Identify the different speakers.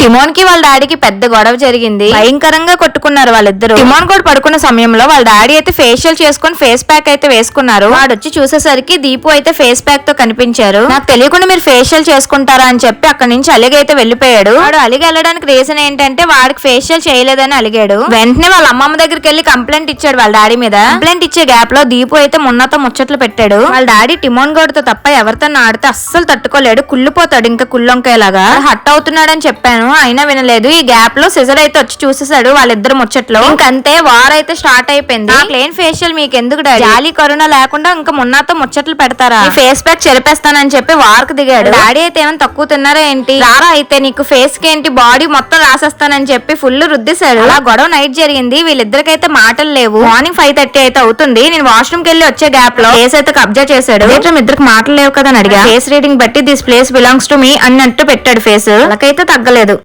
Speaker 1: టిమోన్కి వాళ్ళ డాడీకి పెద్ద గొడవ జరిగింది. భయంకరంగా కొట్టుకున్నారు వాళ్ళిద్దరు. టిమోన్ కూడా పడుకున్న సమయంలో వాళ్ళ డాడీ అయితే ఫేషియల్ చేసుకుని ఫేస్ ప్యాక్ అయితే వేసుకున్నారు. వాడు వచ్చి చూసేసరికి దీపు అయితే ఫేస్ ప్యాక్తో కనిపించారు. నాకు తెలియకుండా మీరు ఫేషియల్ చేసుకుంటారా అని చెప్పి అక్కడి నుంచి అలిగి అయితే వెళ్ళిపోయాడు. వాడు అలిగి వెళ్ళడానికి రీజన్ ఏంటంటే వాడికి ఫేషియల్ చేయలేదని అలిగాడు. వెంటనే వాళ్ళ అమ్మమ్మ దగ్గరికి వెళ్ళి కంప్లైంట్ ఇచ్చాడు వాళ్ళ డాడీ మీద. కంప్లైంట్ ఇచ్చే గ్యాప్లో దీపు అయితే మున్నతో ముచ్చట్లు పెట్టాడు. వాళ్ళ డాడీ టిమోన్ గౌడ్తో తప్ప ఎవరితో ఆడితే అస్సలు తట్టుకోలేడు. కుళ్ళిపోతాడు ఇంకా కుళ్ళొంకాయలాగా హట్ అవుతున్నాడని చెప్పాను. అయినా వినలేదు. ఈ గ్యాప్లో సిజర్ అయితే వచ్చి చూసేసాడు వాళ్ళిద్దరు ముచ్చట్లో. ఇంకంతే వార్ అయితే స్టార్ట్ అయిపోయింది. ప్లేన్ ఫేషియల్ మీకు ఎందుకు డాడీ? జాలి కరుణ లేకుండా ఇంకా మున్నాతో ముచ్చట్లు పెడతారా? ఫేస్ ప్యాక్ చెరిపేస్తానని చెప్పి వార్కు దిగాడు. డాడీ అయితే ఏమైనా తక్కువ తిన్నారా ఏంటి? రారా అయితే నీకు ఫేస్కి ఏంటి? బాడీ మొత్తం రాసేస్తానని చెప్పి ఫుల్ రుద్దేశాడు. అలా గొడవ నైట్ జరిగింది. వీళ్ళిద్దరికైతే మాటలు లేవు. మార్నింగ్ ఫైవ్ థర్టీ అయితే అవుతుంది. నేను వాష్రూమ్కి వెళ్ళి వచ్చే గ్యాప్లో ఫేస్ అయితే కబ్జా చేశాడు. "ఏంట్రా మీ ఇద్దరికి మాటలు లేవు కదా అని అడిగా. ఫేస్ రీడింగ్ బట్టి this place belongs to me అన్నట్టు పెట్టాడు ఫేస్ అలాకైతే తగ్గలేదు.